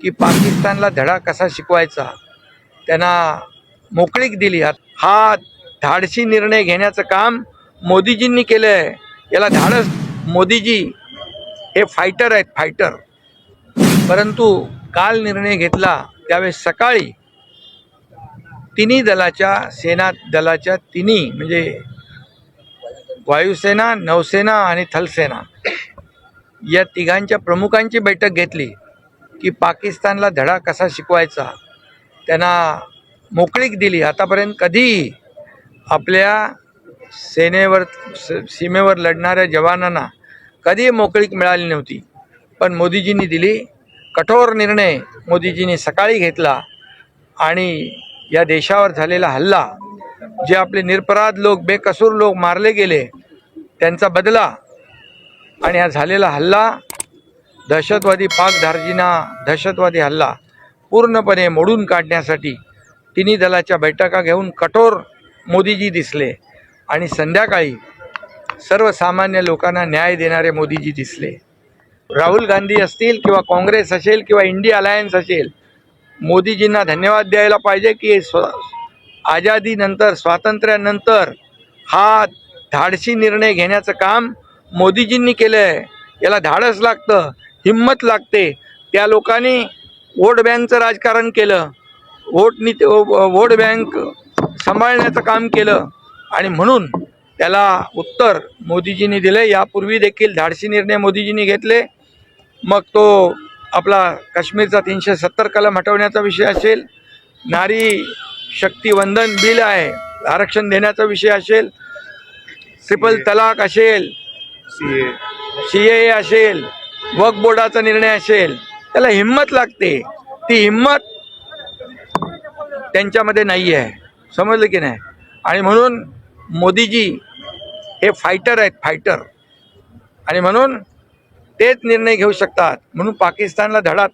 की पाकिस्तानला धडा कसा शिकवायचा? त्यांना मोकळीक दिली. हा धाडसी निर्णय घेण्याचं काम मोदीजींनी केलं आहे याला धाडस मोदीजी. हे फायटर आहेत फायटर. परंतु काल निर्णय घेतला त्यावेळेस सकाळी तिन्ही दलाच्या सेना दलाच्या तिन्ही म्हणजे वायुसेना नौसेना आणि थलसेना या तिघांच्या प्रमुखांची बैठक घेतली. की पाकिस्तानला धडा कसा शिकवायचा? त्यांना मोकळीक दिली. आतापर्यंत कधीही आपल्या सेनेवर स- सीमेवर लढणाऱ्या जवानांना कधीही मोकळीक मिळाली नव्हती. पण मोदीजींनी दिली. कठोर निर्णय मोदीजींनी सकाळी घेतला आणि या देशावर झालेला हल्ला जे आपले निरपराध लोक बेकसूर लोक मारले गेले त्यांचा बदला आणि हा झालेला हल्ला दहशतवादी पाकधारजींना दहशतवादी हल्ला पूर्णपणे मोडून काढण्यासाठी तिन्ही दलाच्या बैठका घेऊन कठोर मोदीजी दिसले आणि संध्याकाळी सर्वसामान्य लोकांना न्याय देणारे मोदीजी दिसले. राहुल गांधी असतील किंवा काँग्रेस असेल किंवा इंडिया अलायन्स असेल मोदीजींना धन्यवाद द्यायला पाहिजे की स्व आझादीनंतर स्वातंत्र्यानंतर हा धाडसी निर्णय घेण्याचं काम मोदीजींनी केलं आहे याला धाडस लागतं. हिंमत लागते. त्या लोकांनी वोट बँकचं राजकारण केलं. वोट नीती वोट बँक सांभाळण्याचं काम केलं. आणि म्हणून त्याला उत्तर मोदीजींनी दिलं यापूर्वी देखील धाडसी निर्णय मोदीजींनी घेतले. मग तो आपला काश्मीरचा तीनशे सत्तर कलम हटवण्याचा विषय असेल नारी शक्ती वंदन बिल आहे आरक्षण देण्याचा विषय असेल ट्रिपल तलाक असेल सी ए असेल वक्फ बोर्डाचा निर्णय असेल त्याला हिंमत लागते. ती हिंमत त्यांच्यामध्ये नाही आहे समजलं की नाही? आणि म्हणून मोदीजी हे फायटर आहेत फायटर आणि म्हणून तेच निर्णय घेऊ शकतात. म्हणून पाकिस्तानला धडा